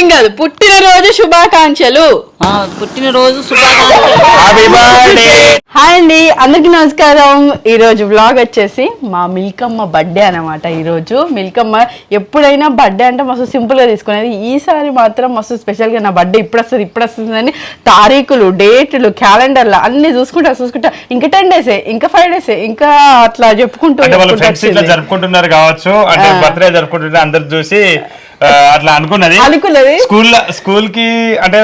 ఏం కాదు పుట్టినరోజు శుభాకాంక్షలు. ఆ, పుట్టినరోజు శుభాకాంక్షలు. హాయ్ అండి అందరికి నమస్కారం. ఈ రోజు వ్లాగ్ వచ్చేసి మా మిల్కమ్మ బర్త్డే అనమాట ఈ రోజు మిల్కమ్మ ఎప్పుడైనా బర్త్డే అంటే మస్తు సింపుల్గా తీసుకునేది. ఈసారి మాత్రం మస్తు స్పెషల్గా నా బర్త్డే ఇప్పుడు వస్తుంది ఇప్పుడు వస్తుంది అని తారీఖులు డేట్లు క్యాలెండర్లు అన్ని చూసుకుంటా చూసుకుంటా. ఇంకా టెన్ డేసే ఇంకా ఫైవ్ డేసే ఇంకా అట్లా చెప్పుకుంటూ. జరుపుకుంటున్నారు కావచ్చు అంటే. బర్త్డే జరుపుకుంటుంటే అందరు చూసి అట్లా అనుకున్నది. అనుకున్నది. స్కూల్ స్కూల్కి అంటే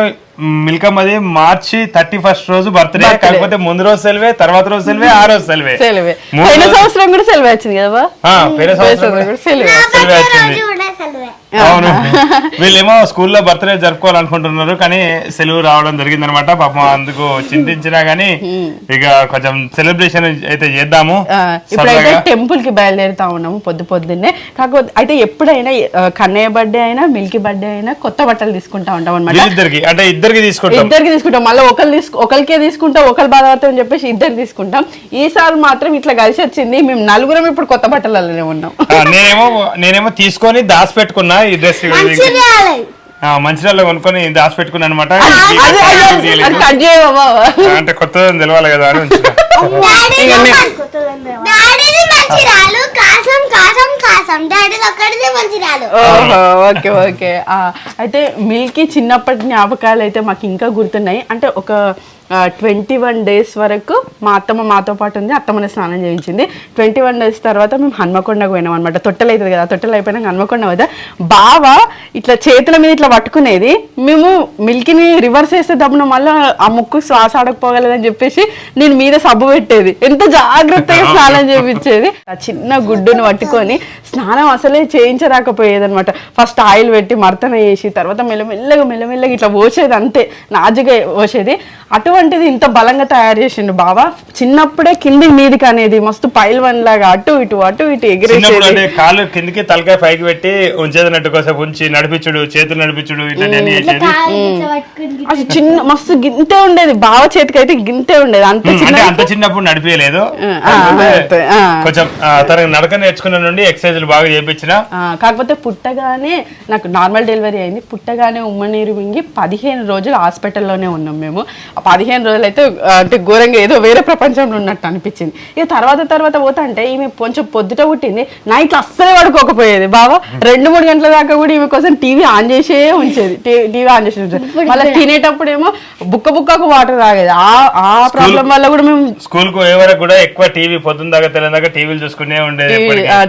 మిల్కమ్మది మార్చి థర్టీ ఫస్ట్ రోజు బర్త్డే. కాకపోతే ముందు రోజు సెలవే తర్వాత రోజు సెలవే ఆ రోజు సెలవే. సెలవే. పోయిన సంవత్సరం కూడా సెలవు వచ్చింది కదా పోయిన సంవత్సరం కూడా సెలవే సెలవే వచ్చింది. అవును. వీళ్ళేమో స్కూల్లో బర్త్డే జరుపుకోవాలనుకుంటున్నారు కానీ సెలవు రావడం జరిగింది అనమాట పాపం అందుకు చింతించినా గానీ ఇక కొంచెం సెలబ్రేషన్ అయితే చేద్దాము. ఆ, ఇప్పుడైతే. టెంపుల్కి బయలుదేరుతా ఉన్నాము పొద్దు పొద్దున్నే. కాకపోతే అయితే ఎప్పుడైనా కన్నయ్య బర్త్డే అయినా మిల్కీ బర్త్డే అయినా కొత్త బట్టలు తీసుకుంటా ఉంటాం అనమాట వీళ్ళిద్దరికి అంటే ఇద్దరికి తీసుకుంటాం. ఇద్దరికి తీసుకుంటాం. మళ్ళీ ఒకరు తీసుకు ఒకరికే తీసుకుంటాం ఒకరు బాధపడతాం అని చెప్పేసి ఇద్దరు తీసుకుంటాం. ఈసారి మాత్రం ఇట్లా కలిసి వచ్చింది. మేము నలుగురం ఇప్పుడు కొత్త బట్టలలోనే ఉన్నాం. నేనేమో నేనేమో తీసుకొని దాచి పెట్టుకున్నా ఈ డ్రెస్ మంచిర్యాలలో కొనుక్కొని దాచి పెట్టుకున్నా అనమాట. అంటే తెలవాలి కదా అని మంచిరాలు ఓహో ఓకే ఓకే. ఆ, అయితే మిల్కీ చిన్నప్పటి జ్ఞాపకాలు అయితే మాకు ఇంకా గుర్తున్నాయి. అంటే ఒక ట్వంటీ వన్ డేస్ వరకు మా అత్తమ్మ మాతో పాటు ఉంది. అత్తమ్మని స్నానం చేయించింది. ట్వంటీ వన్ డేస్ తర్వాత మేము హన్మకొండకు పోయినాం అనమాట తొట్టెలు అవుతుంది కదా తొట్టెలు అయిపోయినాక హన్మకొండ పోతే బావ ఇట్లా చేతుల మీద ఇట్లా పట్టుకునేది. మేము మిల్కిని రివర్స్ వేస్తే దమ్మున మళ్ళీ ఆ ముక్కు శ్వాస ఆడకపోగలదని చెప్పేసి నేను మీద సబ్బు పెట్టేది. ఎంత జాగ్రత్తగా స్నానం చేయించేది. ఆ చిన్న గుడ్డును పట్టుకొని స్నానం అసలే చేయించరాకపోయేది అనమాట ఫస్ట్ ఆయిల్ పెట్టి మర్తన వేసి తర్వాత మెల్లమెల్లగా మెల్లమెల్లగా ఇట్లా పోసేది అంతే. నాజుగా పోసేది. అటువంటిది ఇంత బలంగా తయారు చేసిండు బాబా చిన్నప్పుడే కింది మీదికి అనేది మస్తు పైల్ వన్ లాగా అటు ఇటు అటు ఇటు ఎగిరేసేది. కాలు కిందికి తలకాయ పైకి పెట్టి ఉంచేదన్నట్టు కోసేపు ఉంచి నడిపించుడు చేతులు నడిపించుడు అది చిన్న మస్తు గింతే ఉండేది. బావ చేతికి అయితే గింతే ఉండేది. అంత చిన్న అంత చిన్నప్పుడు నడిపించలేదు. కొంచెం తనకి నడక నేర్చుకున్న నుండి ఎక్సర్సైజ్ బాగా చేయించిన కాకపోతే పుట్టగానే నాకు నార్మల్ డెలివరీ అయింది. పుట్టగానే ఉమ్మనీరు మింగి పదిహేను రోజులు హాస్పిటల్లోనే ఉన్నాం మేము. పదిహేను రోజులు అయితే అంటే ఘోరంగా ఏదో వేరే ప్రపంచంలో ఉన్నట్టు అనిపించింది. ఇక తర్వాత తర్వాత పోతా అంటే ఈమె కొంచెం పొద్దుట పుట్టింది నైట్ అస్సలే పడుకోకపోయేది. బాబా రెండు మూడు గంటల దాకా కూడా ఈమె కోసం టీవీ ఆన్ చేసే ఉంచేది. టీవీ ఆన్ చేసి ఉంచేది. మళ్ళీ తినేటప్పుడు ఏమో బుక్క బుక్కకు వాటర్ తాగేది. ఆ ఆ ప్రాబ్లం వల్ల కూడా మేము స్కూల్కు వరకు కూడా ఎక్కువ టీవీ పొద్దున్న దాకా తెల్లని దాకా టీవీలు చూసుకునే ఉండేది.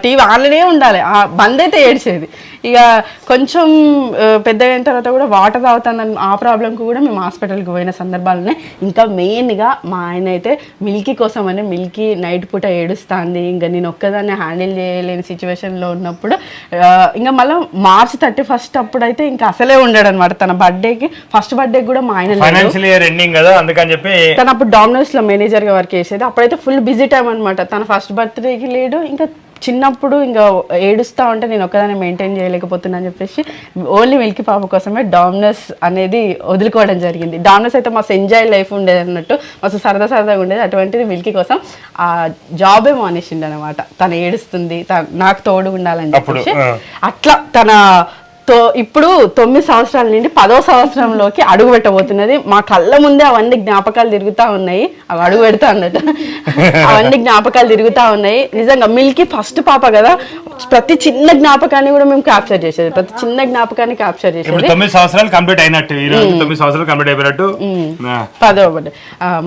టీవీ ఆన్లోనే ఉండాలి. ఆ బంద్ అయితే ఏడ్చేది. ఇక కొంచెం ఆ, పెద్దగా అయిన తర్వాత కూడా వాటర్ తాగుతాను ఆ ప్రాబ్లంకి కూడా మేము హాస్పిటల్కి పోయిన సందర్భాలు ఉన్నాయి ఇంకా మెయిన్గా మా ఆయన అయితే మిల్కీ కోసం అని మిల్కీ నైట్ పూట ఏడుస్తుంది. ఇంకా నేను ఒక్కదాన్ని హ్యాండిల్ చేయలేని సిచ్యువేషన్లో ఉన్నప్పుడు ఇంకా మళ్ళీ మార్చ్ థర్టీ ఫస్ట్ అప్పుడు అయితే ఇంకా అసలే ఉండడు అనమాట తన బర్త్డేకి ఫస్ట్ బర్త్డేకి కూడా మా ఆయన. ఫైనాన్షియల్ ఇయర్ ఎండింగ్ కదా అందుకని చెప్పి తను అప్పుడు డామినోస్లో మేనేజర్గా వర్క్ చేసేది. అప్పుడైతే ఫుల్ బిజీ టైం అనమాట తన ఫస్ట్ బర్త్డేకి లేడు. ఇంకా చిన్నప్పుడు ఇంకా ఏడుస్తా ఉంటే నేను ఒక్కదాన్ని మెయింటైన్ చేయలేకపోతున్నా అని చెప్పేసి ఓన్లీ మిల్కీ పాప కోసమే డామినస్ అనేది వదులుకోవడం జరిగింది. డామినస్ అయితే మస్తు ఎంజాయ్ లైఫ్ ఉండేది అన్నట్టు మస్తు సరదా సరదాగా ఉండేది. అటువంటిది మిల్కీ కోసం ఆ జాబే మానేసిండు అనమాట తను ఏడుస్తుంది నాకు తోడు ఉండాలని చెప్పేసి. అట్లా తన తో ఇప్పుడు తొమ్మిది సంవత్సరాల నుండి పదో సంవత్సరంలోకి అడుగు పెట్టబోతున్నది. మా కళ్ళ ముందే అవన్నీ జ్ఞాపకాలు తిరుగుతా ఉన్నాయి. అవి అడుగు పెడతా అన్నట్టు అవన్నీ జ్ఞాపకాలు తిరుగుతా ఉన్నాయి. నిజంగా మిల్కీ ఫస్ట్ పాప కదా. ప్రతి చిన్న జ్ఞాపకాన్ని కూడా మేము క్యాప్చర్ చేసేది. ప్రతి చిన్న జ్ఞాపకాన్ని క్యాప్చర్ చేసేది. తొమ్మిది సంవత్సరాలు కంప్లీట్ అయినట్టు. తొమ్మిది సంవత్సరాలు కంప్లీట్ అయిపోయినట్టు. పదో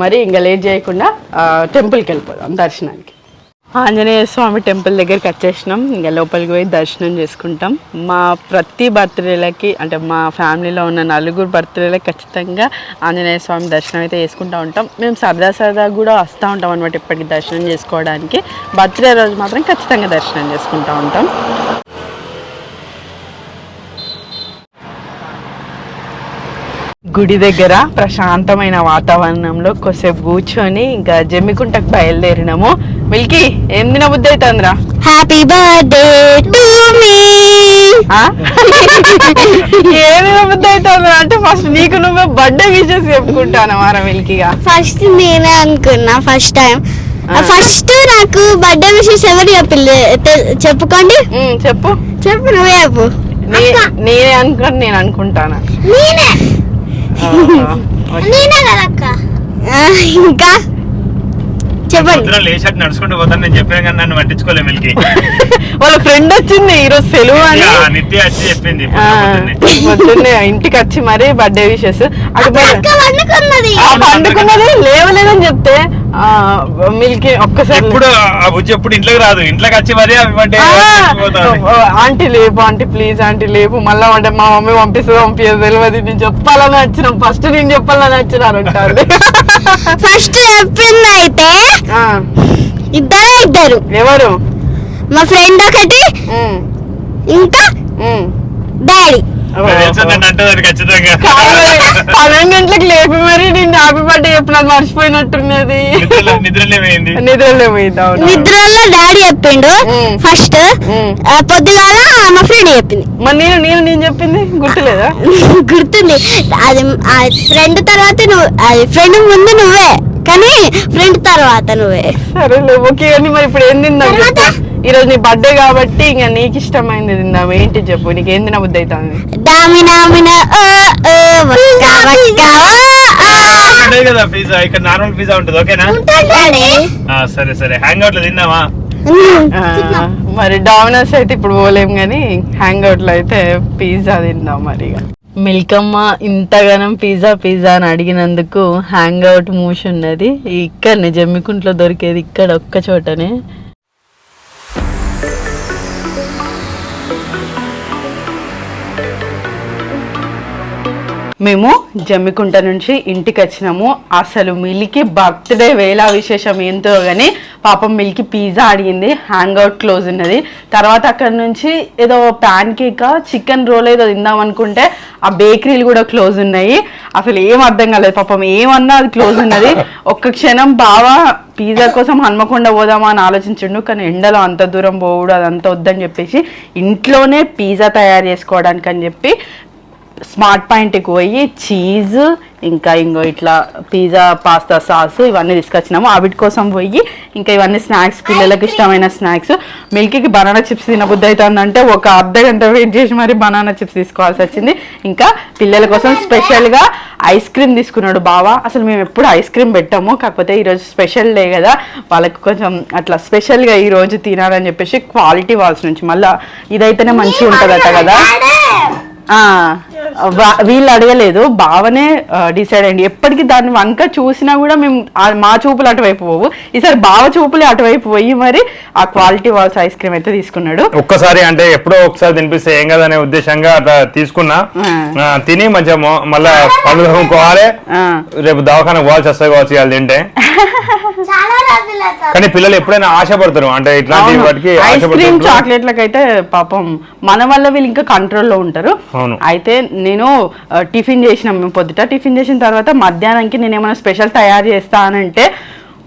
మరి ఇంకా లేట్ చేయకుండా టెంపుల్కి వెళ్ళిపోదాం దర్శనానికి. ఆంజనేయ స్వామి టెంపుల్ దగ్గరికి వచ్చేసినాం. ఇంకా లోపలికి పోయి దర్శనం చేసుకుంటాం. మా ప్రతి బర్త్డేలకి అంటే మా ఫ్యామిలీలో ఉన్న నలుగురు బర్త్డేలకి ఖచ్చితంగా ఆంజనేయ స్వామి దర్శనం అయితే చేసుకుంటూ ఉంటాం. మేము సరదా సరదా కూడా వస్తూ ఉంటాం అనమాట ఇప్పటికి దర్శనం చేసుకోవడానికి. బర్త్డే రోజు మాత్రం ఖచ్చితంగా దర్శనం చేసుకుంటూ ఉంటాం. గుడి దగ్గర ప్రశాంతమైన వాతావరణంలో కొద్దిసేపు కూర్చొని ఇంకా జమ్మికుంటకు బయలుదేరినాము. మిల్కీ ఏం తిన బుద్ధి అవుతుందిరా హ్యాపీ బర్త్డే టు మీ ఆ? ఏం తిన బుద్ధి అవుతుందిరా అంటే ఫస్ట్ నీకు నువ్వే బర్త్డే విషెస్ చెప్పుకుంటాను మారా మిల్కీగా. ఫస్ట్ నేనే అనుకున్నా ఫస్ట్ టైం ఫస్ట్ నాకు బర్త్డే విషెస్ ఎవరు చెప్పలే చెప్పుకోండి. చెప్పు. చెప్పు నువ్వే చెప్పు. నేనే అనుకుని నేను అనుకుంటాను? నేనే ఆహా. నేనే కదా అక్క ఇంకా? చెప్పండి. పొద్దున లేచాక నడుచుకుంటూ పోతాను నేను చెప్పాను కానీ నన్ను పట్టించుకోలే మిల్కి. వాళ్ళ ఫ్రెండ్ వచ్చింది ఈరోజు సెలవు అని. నిత్య వచ్చి చెప్పింది పొద్దున్న. ఇంటికి వచ్చి మరి బర్త్డే విషెస్ అటు మరి- అక్క వండుకున్నది. ఆ పండుకున్నది లేవలేదని చెప్తే. మిల్కి ఒక్కసారి ఎప్పుడు ఆ బుజ్జి ఎప్పుడు ఇంట్లోకి రాదు. ఇంట్లోకి వచ్చి మరీ అవి పడ్డే ఆ, ఆంటీ లేపు ఆంటీ ప్లీజ్ ఆంటీ లేపు. మళ్ళా అంటే మా మమ్మీ పంపిస్తుంది పంపించదు తెలియదు నేను చెప్పాలని వచ్చిన ఫస్ట్ నేను చెప్పాలని వచ్చినారు అంటారు ఫస్ట్ చెప్పింది అయితే ఇద్దరే ఇద్దరు. ఎవరు? మా ఫ్రెండ్ ఒకటి ఇంకా. డాడీ. పన్నెండు గంటలకు లేపి మరి నేను హ్యాపీ బర్త్డే చెప్పినది మర్చిపోయినట్టున్నది. నిద్రలో నిద్రలేమైంది నిద్రలో డాడీ చెప్పిండు. ఫస్ట్ పొద్దుగాల మా ఫ్రెండ్ చెప్పింది. మరి నేను నేను నేను చెప్పింది గుర్తులేదా? గుర్తుంది. అది ఫ్రెండ్ తర్వాత నువ్వు అది ఫ్రెండ్ ముందు నువ్వే కానీ ఫ్రెండ్ తర్వాత నువ్వే. సరేలే ఓకే అని మరి ఇప్పుడు ఏం తిందాం? ఈరోజు నీ బర్త్డే కాబట్టి ఇంకా నీకు ఇష్టమైంది తిందాం ఏంటి చెప్పు? నీకు ఏం తినబుద్ధి అవుతుంది? డామినా మినా ఓ ఓ వక్క వక్క ఓ, ఓ. ఉండదు కదా పిజ్జా. ఇక్కడ నార్మల్ పిజ్జా ఉంటుంది. ఓకేనా? ఆ, సరే సరే. హ్యాంగ్ అవుట్లో తిన్నావా మరి డామినోస్ అయితే ఇప్పుడు పోలేం కానీ హ్యాంగ్ అవుట్లో అయితే పిజ్జా తిందాం మరి ఇక. మిల్కమ్మ ఇంతగానం పిజ్జా పిజ్జా అని అడిగినందుకు హ్యాంగ్ అవుట్ మూష్ ఉన్నది. ఇక్కడనే జమ్మికుంట్లో దొరికేది ఇక్కడ ఒక్క చోటనే. Thank you. మేము జమ్మికుంట నుంచి ఇంటికి వచ్చినాము అసలు మిల్కి బర్త్డే వేళ విశేషం ఏంటో కానీ పాపం మిల్కి పిజ్జా అడిగింది. హ్యాంగ్ అవుట్ క్లోజ్ ఉన్నది. తర్వాత అక్కడ నుంచి ఏదో ప్యాన్ కేక్ చికెన్ రోల్ ఏదో తిందాం అనుకుంటే ఆ బేకరీలు కూడా క్లోజ్ ఉన్నాయి. అసలు ఏం అర్థం కాలేదు. పాపం ఏమన్నా అది క్లోజ్ ఉన్నది. ఒక్క క్షణం బాగా పిజ్జా కోసం హన్మకొండ పోదామా అని ఆలోచించిండు. కానీ ఎండలో అంత దూరం పోవుడు అదంతా వద్దని చెప్పేసి ఇంట్లోనే పిజ్జా తయారు చేసుకోవడానికి అని చెప్పి స్మార్ట్ పాయింట్కి పోయి చీజ్ ఇంకా ఇంకో ఇట్లా పిజ్జా పాస్తా సాస్ ఇవన్నీ తీసుకొచ్చినాము. వాటి కోసం పోయి ఇంకా ఇవన్నీ స్నాక్స్ పిల్లలకు ఇష్టమైన స్నాక్స్. మిల్కీకి బనానా చిప్స్ తినబుద్ధి అవుతుందంటే ఒక అర్ధ గంట వెయిట్ చేసి మరి బనానా చిప్స్ తీసుకోవాల్సి వచ్చింది. ఇంకా పిల్లల కోసం స్పెషల్గా ఐస్ క్రీమ్ తీసుకున్నాడు బావా. అసలు మేము ఎప్పుడు ఐస్ క్రీమ్ పెట్టాము. కాకపోతే ఈరోజు స్పెషల్ డే కదా. వాళ్ళకి కొంచెం అట్లా స్పెషల్గా ఈరోజు తినాలని చెప్పేసి క్వాలిటీ వాల్స్ నుంచి మళ్ళీ ఇదైతేనే మంచిగా ఉంటుందట కదా. వీళ్ళు అడగలేదు. బావనే డిసైడ్ అయ్యండి ఎప్పటికీ దాన్ని వంక చూసినా కూడా మేము మా చూపులు అటువైపు పోవు. ఈసారి బావ చూపులే అటువైపు పోయి మరి ఆ క్వాలిటీ వాల్స్ ఐస్ క్రీమ్ అయితే తీసుకున్నాడు. ఒక్కసారి అంటే ఎప్పుడో ఒకసారి తినిపిస్తే ఏం కదనే ఉద్దేశంగా అట్లా తీసుకున్నా. తిని మంచిగా మళ్ళా పనులు. రేపు దవాఖాన పోవాల్సి వస్తాయి కావచ్చు ఇవాళ తింటే. చాలా రోజుల కానీ పిల్లలు ఎప్పుడైనా ఆశపడతారు అంటే ఇట్లాంటి వాటికి ఐస్ క్రీమ్ ఆశపడుతుంటారు చాక్లెట్లకు అయితే పాపం మన వల్ల వీళ్ళు ఇంకా కంట్రోల్లో ఉంటారు. అయితే నేను టిఫిన్ చేసినాం మేము పొద్దుట. టిఫిన్ చేసిన తర్వాత మధ్యాహ్నానికి నేను ఏమైనా స్పెషల్ తయారు చేస్తానంటే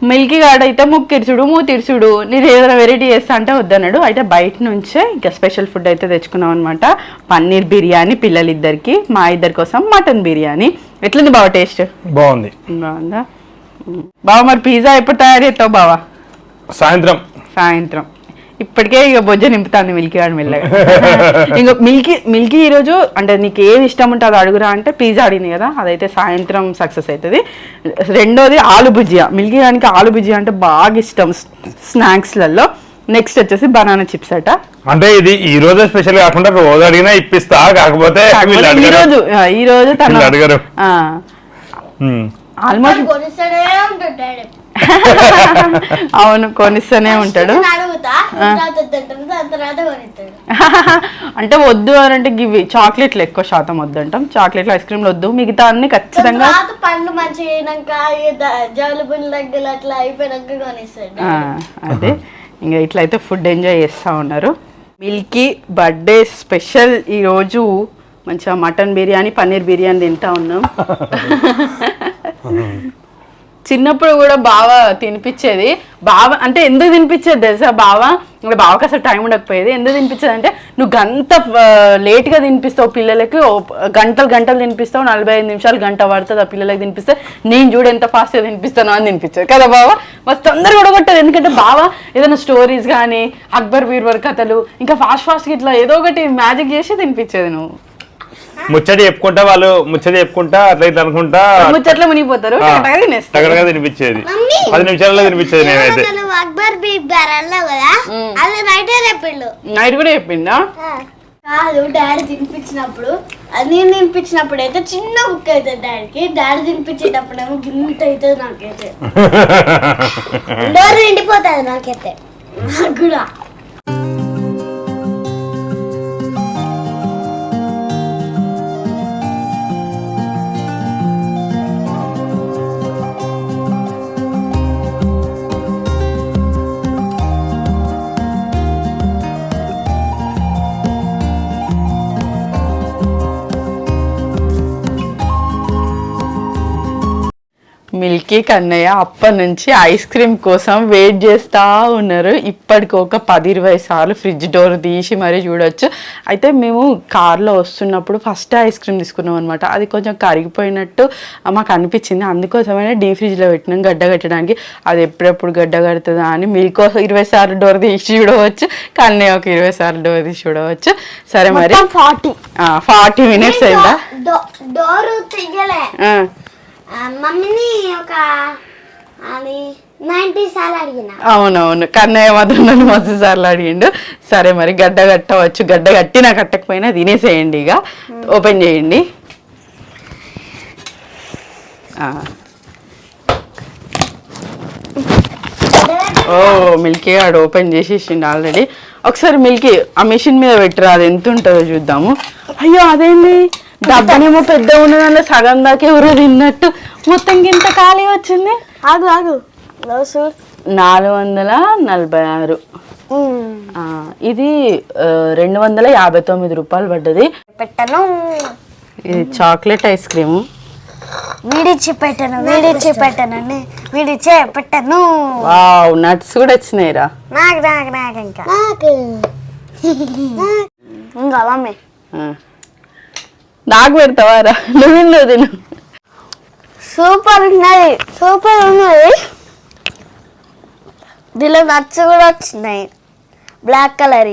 మిల్కీ గార్డ్ అయితే ముక్కు తిరుచుడు మూ తిరుచుడు నేను ఏదైనా వెరైటీ చేస్తా అంటే వద్దన్నాడు. అయితే బయట నుంచే ఇంకా స్పెషల్ ఫుడ్ అయితే తెచ్చుకున్నాం అనమాట పన్నీర్ బిర్యానీ పిల్లలిద్దరికి మా ఇద్దరి కోసం మటన్ బిర్యానీ. ఎట్లుంది బావ టేస్ట్? బాగుంది. బాగుందా? బావ మరి పిజ్జా ఎప్పుడు తయారు చేస్తావు బావా? సాయంత్రం. సాయంత్రం. ఇప్పటికే ఇక బొజ్జ నింపుతాంది మిల్కీ వాడు మెల్లగా. ఇంకో మిల్కీ మిల్కీ ఈరోజు అంటే నీకు ఏది ఇష్టం ఉంటే అది అడుగురా అంటే పిజ్జా అడిగింది కదా అదైతే సాయంత్రం సక్సెస్ అవుతుంది రెండోది ఆలు భుజియా మిల్కీ గానికి ఆలు భుజియా అంటే బాగా ఇష్టం స్నాక్స్లలో. నెక్స్ట్ వచ్చేసి బనానా చిప్స్ అట. అంటే ఇది ఈ రోజే స్పెషల్ కాకుండా రోజు అడిగినా ఇప్పిస్తా కాకపోతే ఈ. రోజు ఈ రోజు తన అడగరు. ఆల్మోస్ట్ అవును కొనిస్తూనే ఉంటాడు. అంటే వద్దు అని అంటే గివి చాక్లెట్లు ఎక్కువ శాతం వద్దు అంటాం చాక్లెట్లు ఐస్ క్రీమ్లు వద్దు. మిగతా అన్ని ఖచ్చితంగా పండ్లు అదే. ఇంకా ఇట్లయితే ఫుడ్ ఎంజాయ్ చేస్తూ ఉన్నారు. మిల్కీ బర్త్డే స్పెషల్ ఈరోజు మంచిగా మటన్ బిర్యానీ పన్నీర్ బిర్యానీ తింటా ఉన్నాం. చిన్నప్పుడు కూడా బాగా తినిపించేది. బావ అంటే ఎందుకు తినిపించేది తెలుసా బావ? ఇంకా బావకి అసలు టైం ఉండకపోయేది. ఎందుకు తినిపించేది అంటే నువ్వు గంత లేట్గా తినిపిస్తావు పిల్లలకి గంటలు గంటలు తినిపిస్తావు నలభై ఐదు నిమిషాలు గంట పడుతుంది ఆ పిల్లలకి తినిపిస్తే నేను చూడు ఎంత ఫాస్ట్గా తినిపిస్తాను అని తినిపించేది. కదా బావ? మస్తు తొందరగా కూడా కొట్టేది ఎందుకంటే బావ ఏదైనా స్టోరీస్ కానీ అక్బర్ బీర్బర్ కథలు ఇంకా ఫాస్ట్ ఫాస్ట్గా ఇట్లా ఏదో ఒకటి మ్యాజిక్ చేసి తినిపించేది నువ్వు. ముచ్చట చెప్పుకుంటా వాళ్ళు ముచ్చట చెప్పుకుంటా అట్లా ఇట్లా అనుకుంటా. ముచ్చట్లు మునిగిపోతారు. టగటగా తినిపించేది. మమ్మీ. పది నిమిషాలలో తినిపించేది నేనైతే. అక్బర్ బీబర్ అన్నావు కదా అది నైటే చెప్పిండు. నైట్ కూడా చెప్పిందా కాదు డాడీ తినిపించినప్పుడు అది నేను తినిపించినప్పుడు అయితే చిన్న బుక్ అవుతుంది డాడీకి. డాడీ తినిపించేటప్పుడు ఏమో గింత అవుతుంది నాకైతే. డోర్ నిండిపోతుంది నాకైతే. నాకు కూడా. మిల్కీ కన్నయ్య అప్పటి నుంచి ఐస్ క్రీమ్ కోసం వెయిట్ చేస్తూ ఉన్నారు. ఇప్పటికి ఒక పది ఇరవై సార్లు ఫ్రిడ్జ్ డోర్ తీసి మరీ చూడొచ్చు. అయితే మేము కార్లో వస్తున్నప్పుడు ఫస్ట్ ఐస్ క్రీమ్ తీసుకున్నాం అనమాట అది కొంచెం కరిగిపోయినట్టు మాకు అనిపించింది. అందుకోసమైనా డీ ఫ్రిడ్జ్లో పెట్టినాం గడ్డ కట్టడానికి. అది ఎప్పుడెప్పుడు గడ్డ కడుతుందా అని మిల్క్ ఒక ఇరవై సార్లు డోర్ తీసి చూడవచ్చు. కన్నయ్య ఒక ఇరవై సార్లు డోర్ తీసి చూడవచ్చు. సరే మరి. ఫార్టీ. ఫార్టీ మినిట్స్ అయిందా? డోర్ మమ్మీని ఒక అది నైన్టీ సార్లు అడిగిన. అవునవును. కన్నయ్య మాత్రం నన్ను మస్తు సార్లు అడిగిండు. సరే మరి గడ్డ కట్టవచ్చు. గడ్డ కట్టినా కట్టకపోయినా తినేసేయండి ఇక. ఓపెన్ చేయండి. ఓ మిల్కీ ఆడు ఓపెన్ చేసేసిండు ఆల్రెడీ. ఒకసారి మిల్కీ ఆ మిషన్ మీద పెట్టరా అది ఎంత ఉంటుందో చూద్దాము. అయ్యో అదేంది? డబ్బనేమో పెద్ద ఉన్నదానిలో సగం దాకా ఎవరో తిన్నట్టు మొత్తం ఇంత ఖాళీ వచ్చింది? ఆగు ఆగు. నాలుగు వందల నలభై ఆరు. ఆ, ఇది రెండు వందల యాభై తొమ్మిది రూపాయలు పడ్డది. పెట్టను. ఇది చాక్లెట్ ఐస్ క్రీము. వీడిచ్చి పెట్టను వీడిచ్చి పెట్టను వీడిచ్చే పెట్టను. వావ్ నట్స్ కూడా వచ్చినాయిరా. నాకు నాకు నాకు ఇంకా. ఇంకా. నాకు పెడతావారా? నువ్వు తిను సూపర్ ఉన్నది సూపర్ ఉన్నది. దీనిలో నట్స్ కూడా వచ్చినాయి. బ్లాక్ కలర్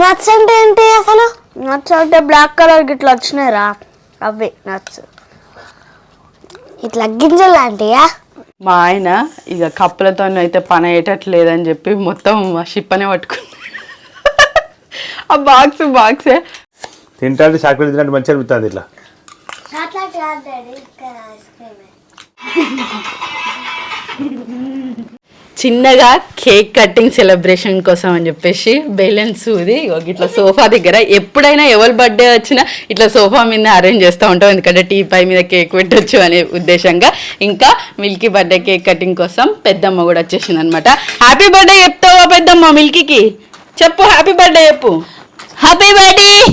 నట్స్ అంటే ఏంటి అసలు? నట్స్ అంటే బ్లాక్ కలర్ ఇట్లా వచ్చినాయిరా అవి నట్స్. ఇట్లా గింజలు లాంటియా? మా ఆయన ఇక కప్పులతో అయితే పని అయ్యేటట్లేదని చెప్పి మొత్తం ఆ షిప్పనే పట్టుకుని ఆ బాక్స్ బాక్సే తింటే చాక్లెట్ తింటే మంచిగా అనిపిస్తుంది ఇట్లా. చిన్నగా కేక్ కటింగ్ సెలబ్రేషన్ కోసం అని చెప్పేసి బెలూన్ సూది ఇగో ఇట్లా సోఫా దగ్గర ఎప్పుడైనా ఎవరి బర్త్డే వచ్చినా ఇట్లా సోఫా మీద అరేంజ్ చేస్తూ ఉంటాం. ఎందుకంటే టీ పై మీద కేక్ పెట్టొచ్చు అనే ఉద్దేశంగా. ఇంకా మిల్కీ బర్త్డే కేక్ కటింగ్ కోసం పెద్దమ్మ కూడా వచ్చేసింది అనమాట హ్యాపీ బర్త్డే చెప్తావా పెద్దమ్మ మిల్కీకి? చెప్పు హ్యాపీ బర్త్డే చెప్పు. హ్యాపీ బర్త్డే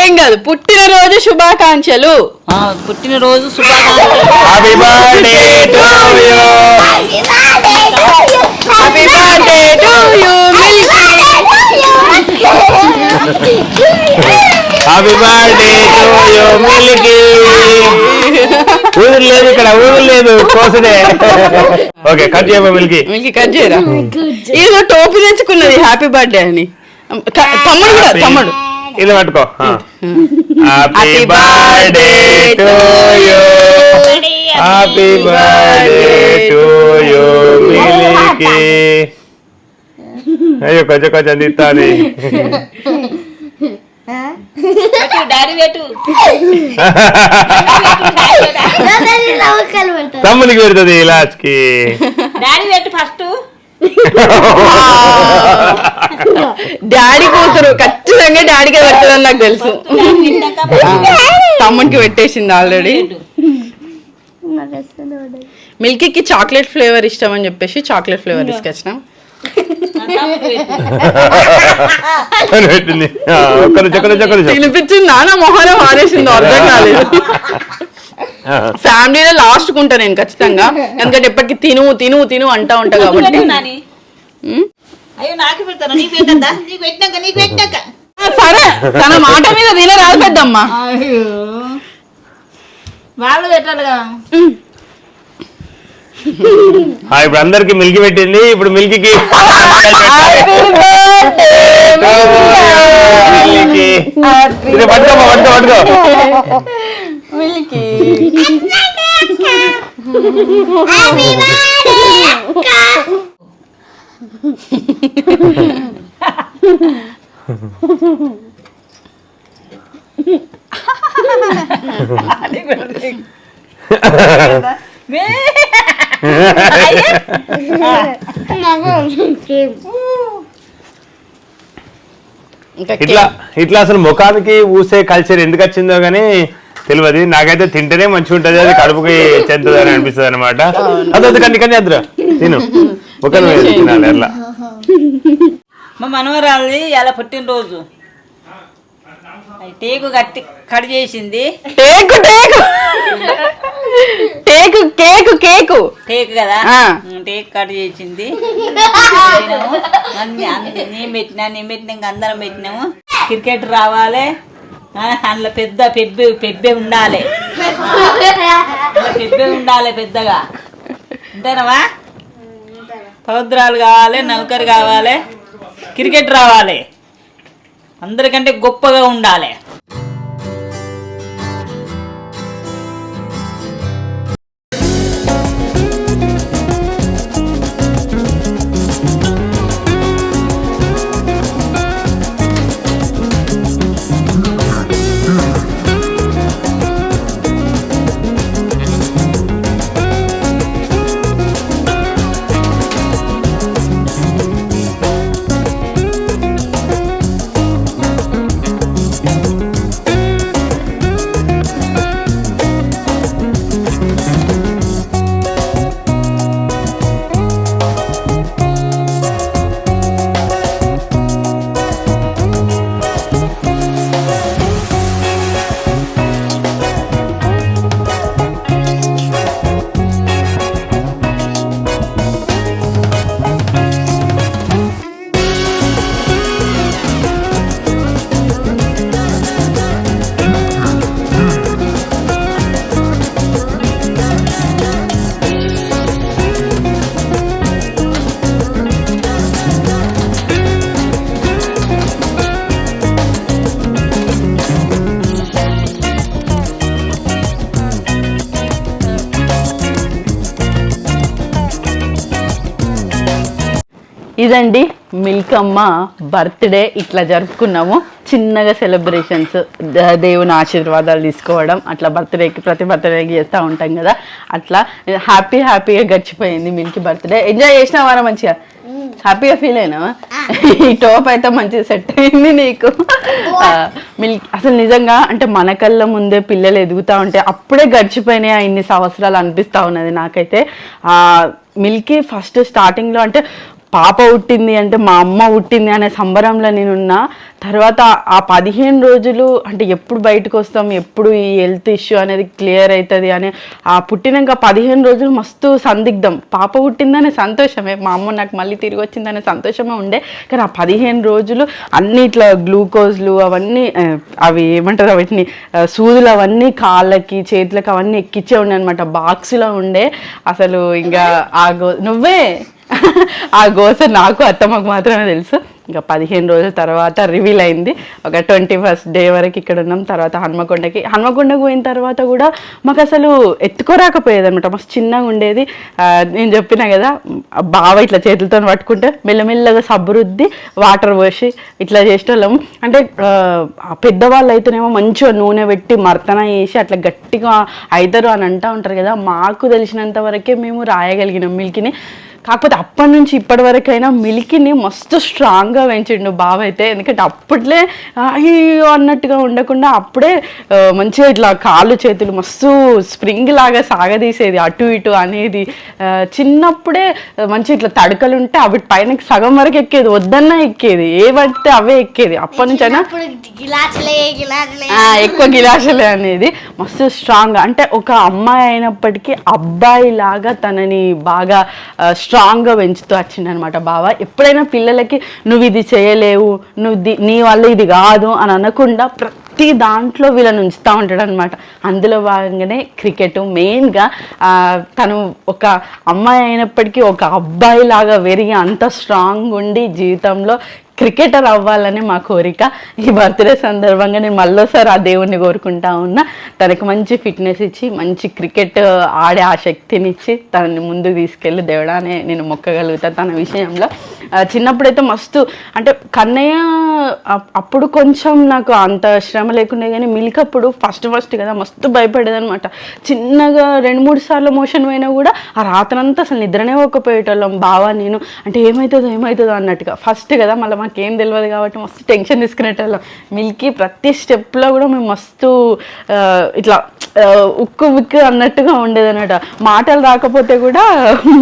ఏం కాదు పుట్టినరోజు శుభాకాంక్షలు. ఆ, పుట్టినరోజు శుభాకాంక్షలు. Happy birthday to you happy birthday to you Milky happy birthday to you Milky ఊరు లేదు ఇక్కడ ఊరు లేదు కోసడే ఓకే కట్ చేయబో మిల్కీ. మిల్కీ కట్ చేయరా? ఏదో టోపీ తెచ్చుకున్నది హ్యాపీ బర్త్డే అని. తమ్ముడు కూడా తమ్ముడు. ఇది పట్టుకో. Happy birthday to you happy birthday to you Milky అయ్యో కొంచెం కొంచెం పెట్టు తమ్మునికి పెడుతుంది లాస్ట్కి డాడీ పెట్టు ఫస్ట్. డాడీ కూతురు ఖచ్చితంగా డాడీకే పెడుతుందని నాకు తెలుసు. ఆ, తమ్ముడికి పెట్టేసింది ఆల్రెడీ. మిల్కీకి చాక్లెట్ ఫ్లేవర్ ఇష్టం అని చెప్పేసి చాక్లెట్ ఫ్లేవర్ తీసుకొచ్చినాం. అని పెట్టింది ఆ, ఒక్క నిమిషం, ఒక్క నిమిషం, ఒక్క నిమిషం. తినిపించింది నాన్న మొహన మారేసింది అర్థం కాలేదు. ఫ్యామిలీలో లాస్ట్ కుంటా నేను ఖచ్చితంగా. ఎందుకంటే ఎప్పటికీ తిను తిను తిను అంటా ఉంటా కాబట్టి. నాని. ఉమ్. అయ్యో నాకు పెడతాను? నీకు పెట్టద్దా? నీకు పెట్టాక నీకు పెట్టాక. ఆ, సరే. తన మాట మీద తినరాదు పెద్దమ్మ. అయ్యో. వాళ్ళు పెట్టాలిగా. ఇప్పుడు అందరికి మిల్క్ పెట్టింది. ఇప్పుడు మిల్కీకి మిల్కీ ఇది పట్టుకో పట్టుకో పట్టుకో. మిల్కీ. ఇంకా ఇట్లా ఇట్లా అసలు ముఖానికి ఊసే కల్చర్ ఎందుకు వచ్చిందో గానీ తెలియదు నాకైతే తింటేనే మంచిగా ఉంటది అది కడుపుకి చెందుతుంది అని అనిపిస్తుంది అనమాట అదే కండి కానీ అద్దరు. తిను. ముఖం తినాలి అట్లా. మా మనవరాలది అలా పుట్టినరోజు. టేకు కట్టి కట్ చేసింది. టేకు టేకు. టేకు కేకు కేకు. టేక్ కదా? టేక్ కట్ చేసింది. నేను పెట్టినా నేను పెట్టినా ఇంకా అందరం పెట్టినాము. క్రికెట్ రావాలి. అందులో పెద్ద పెబ్బె పెబ్బె ఉండాలి. పెబ్బె ఉండాలి పెద్దగా. అంతేనవా పౌద్రాలు కావాలి నౌకరు కావాలి. క్రికెట్ రావాలి. అందరికంటే గొప్పగా ఉండాలి. ఇదండి మిల్క్ అమ్మ బర్త్డే ఇట్లా జరుపుకున్నాము. చిన్నగా సెలబ్రేషన్స్ దేవుని ఆశీర్వాదాలు తీసుకోవడం అట్లా బర్త్డేకి ప్రతి బర్త్డేకి చేస్తూ ఉంటాం కదా. అట్లా హ్యాపీ హ్యాపీగా గడిచిపోయింది మిల్క్ బర్త్డే. ఎంజాయ్ చేసినావారా మంచిగా? హ్యాపీగా ఫీల్ అయినావా? ఈ టోప్ అయితే మంచిగా సెట్ అయింది నీకు. మిల్క్ అసలు నిజంగా అంటే మన కళ్ళ ముందే పిల్లలు ఎదుగుతూ ఉంటే అప్పుడే గడిచిపోయినాయి ఆ ఇన్ని సంవత్సరాలు అనిపిస్తూ ఉన్నది నాకైతే. మిల్కీ ఫస్ట్ స్టార్టింగ్లో అంటే పాప పుట్టింది అంటే మా అమ్మ పుట్టింది అనే సంబరంలో నేనున్నా తర్వాత ఆ పదిహేను రోజులు అంటే ఎప్పుడు బయటకు వస్తాం ఎప్పుడు ఈ హెల్త్ ఇష్యూ అనేది క్లియర్ అవుతుంది అని ఆ పుట్టినాక పదిహేను రోజులు మస్తు సందిగ్ధం. పాప పుట్టిందనే సంతోషమే మా అమ్మ నాకు మళ్ళీ తిరిగి వచ్చిందనే సంతోషమే ఉండే. కానీ ఆ పదిహేను రోజులు అన్ని ఇట్లా గ్లూకోజ్లు అవన్నీ అవి ఏమంటారు వాటిని సూదులు అవన్నీ కాళ్ళకి చేతులకి అవన్నీ ఎక్కించే ఉండే అనమాట బాక్స్లో ఉండే. అసలు ఇంకా ఆ గో నువ్వే? ఆ గోస నాకు అత్తమ్మకు మాత్రమే తెలుసు. ఇంకా పదిహేను రోజుల తర్వాత రివీల్ అయింది. ఒక ట్వంటీ ఫస్ట్ డే వరకు ఇక్కడ ఉన్నాం. తర్వాత హన్మకొండకి. హన్మకొండకు పోయిన తర్వాత కూడా మాకు అసలు ఎత్తుకోరాకపోయేది అనమాట మస్తు చిన్నగా ఉండేది. నేను చెప్పిన కదా బాగా బావ ఇట్లా చేతులతో పట్టుకుంటే మెల్లమెల్లగా సబ్బు రుద్ది వాటర్ పోసి ఇట్లా చేసేటోళ్ళం అంటే పెద్దవాళ్ళు అయితేనేమో మంచిగా నూనె పెట్టి మర్తన వేసి అట్లా గట్టిగా అవుతారు అని అంటూ ఉంటారు కదా మాకు తెలిసినంత వరకే మేము రాయగలిగినాం మిల్కిని. కాకపోతే అప్పటి నుంచి ఇప్పటి వరకైనా మిల్కీని మస్తు స్ట్రాంగ్గా పెంచిండు బావ అయితే. ఎందుకంటే అప్పట్లే అయ్యో అన్నట్టుగా ఉండకుండా అప్పుడే మంచిగా ఇట్లా కాళ్ళు చేతులు మస్తు స్ప్రింగ్ లాగా సాగదీసేది అటు ఇటు అనేది. చిన్నప్పుడే మంచి ఇట్లా తడకలు ఉంటే అవి పైన సగం వరకు ఎక్కేది వద్దన్నా ఎక్కేది ఏ పడితే అవే ఎక్కేది. అప్పటి నుంచి అయినా ఎక్కువ గిలాసులే అనేది మస్తు స్ట్రాంగ్ అంటే ఒక అమ్మాయి అయినప్పటికీ అబ్బాయి లాగా తనని బాగా స్ట్రాంగ్గా పెంచుతూ వచ్చిండనమాట అనమాట బావ ఎప్పుడైనా పిల్లలకి నువ్వు ఇది చేయలేవు నువ్వు ది- నీ వల్ల ఇది కాదు అని అనకుండా ప్రతి దాంట్లో వీళ్ళని ఉంచుతూ ఉంటాడు అనమాట అందులో భాగంగానే క్రికెట్ మెయిన్గా తను ఒక అమ్మాయి అయినప్పటికీ ఒక అబ్బాయి లాగా పెరిగి అంత స్ట్రాంగ్ ఉండి జీవితంలో క్రికెటర్ అవ్వాలని మా కోరిక. ఈ బర్త్డే సందర్భంగా నేను మళ్ళీసారి ఆ దేవుణ్ణి కోరుకుంటా ఉన్నా. తనకు మంచి ఫిట్నెస్ ఇచ్చి మంచి క్రికెట్ ఆడే ఆ శక్తినిచ్చి తనని ముందుకు తీసుకెళ్ళి దేవుడానే నేను మొక్కగలుగుతా తన విషయంలో. చిన్నప్పుడైతే మస్తు అంటే కన్నయ్య అప్- అప్పుడు కొంచెం నాకు అంత శ్రమ లేకుండా కానీ మిల్క్ అప్పుడు ఫస్ట్ ఫస్ట్ కదా మస్తు భయపడేదనమాట చిన్నగా రెండు మూడు సార్లు మోషన్ పోయినా కూడా ఆ రాత్రంతా అసలు నిద్రనే ఒక్కపోయేటోళ్ళం. బావా నేను అంటే ఏమవుతుందో ఏమవుతుందో అన్నట్టుగా. ఫస్ట్ కదా మళ్ళీ మాకేం తెలియదు కాబట్టి మస్తు టెన్షన్ తీసుకునేటోళ్ళం. మిల్కీ ప్రతి స్టెప్లో కూడా మేము మస్తు ఇట్లా ఉక్కు ఉక్కు అన్నట్టుగా ఉండేది అనమాట మాటలు రాకపోతే కూడా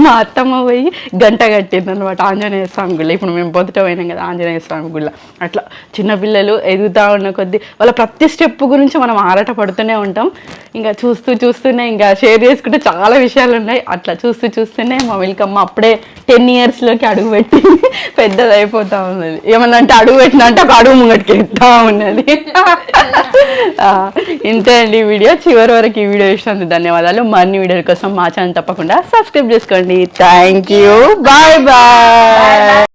మా అత్తమ్మ పోయి గంట కట్టింది అనమాట ఆంజనేయ స్వామి గుళ్ళ. ఇప్పుడు మేము పొద్దుట పోయినాం కదా ఆంజనేయ స్వామి గుళ్ళ. అట్లా చిన్నపిల్లలు ఎదుగుతూ ఉన్న కొద్దీ వాళ్ళ ప్రతి స్టెప్ గురించి మనం ఆరాట పడుతూనే ఉంటాం. ఇంకా చూస్తూ చూస్తూనే ఇంకా షేర్ చేసుకుంటే చాలా విషయాలు ఉన్నాయి. అట్లా చూస్తూ చూస్తూనే మా మిల్కమ్మ అప్పుడే టెన్ ఇయర్స్లోకి అడుగు పెట్టి పెద్దది అయిపోతా ఉన్నది. ఏమన్నా అంటే అడుగు పెట్టిన అంటే ఒక అడుగు ముంగటికి ఎత్తా ఉన్నది. ఇంతే అండి ఈ వీడియో. చివరి వరకు ఈ వీడియో ఇచ్చినందుకు ధన్యవాదాలు. మరిన్ని వీడియోల కోసం మా ఛానల్ తప్పకుండా సబ్స్క్రైబ్ చేసుకోండి. Thank you bye bye